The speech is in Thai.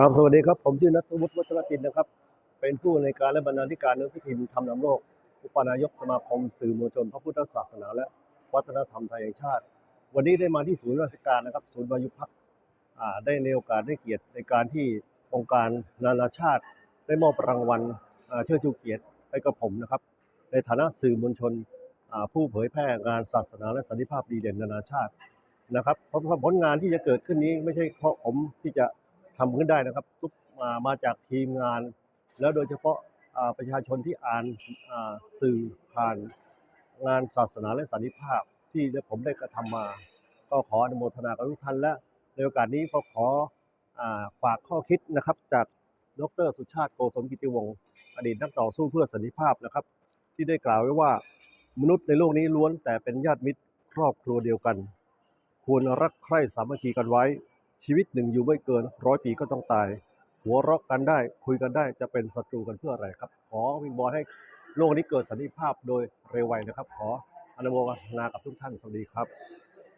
ครับสวัสดีครับผมชื่อนัทวุฒิวัชรกินนะครับ เป็นผู้ในการและบรรณาธิการหนังสือพิมพ์ทำนำโลก อุปนายกสมาคมสื่อมวลชนพระพุทธศาสนา และวัฒนธรรมไทยแห่งชาติ วันนี้ได้มาที่ศูนย์ราชการนะครับ ศูนย์วายุพักได้ในโอกาสได้เกียรติในการที่องค์การนานาชาติ ได้มอบรางวัลเชิดชูเกียรติให้กับผมนะครับ ในฐานะสื่อมวลชนผู้เผยแพร่งานศาสนาและสันติภาพดีเด่นนานาชาตินะครับเพราะผลงานที่จะเกิดขึ้นนี้ไม่ใช่เพราะผมที่จะ ทำขึ้นได้นะครับทุกมามาจากทีมงาน แล้วโดยเฉพาะประชาชนที่อ่านสื่อผ่านงานศาสนาและสันติภาพที่ผมได้กระทำมา ก็ขออนุโมทนากับทุกท่านและในโอกาสนี้ก็ขอฝากข้อคิดนะครับจากดรสุชาติโกศลกิติวงศ์อดีตนักต่อสู้เพื่อสันติภาพนะครับ ที่ได้กล่าวไว้ว่ามนุษย์ในโลกนี้ล้วนแต่เป็นญาติมิตรครอบครัวเดียวกัน ควรรักใคร่สามัคคีกันไว้ ชีวิตหนึ่งอยู่ไม่เกินร้อยปีก็ต้องตาย หัวเราะกันได้คุยกันได้จะเป็นศัตรูกันเพื่ออะไรครับ ขอวิงบอลให้โลกนี้เกิดสันติภาพโดยเร็วไวนะครับ ขออนุโมทนากับทุกท่านสวัสดีครับ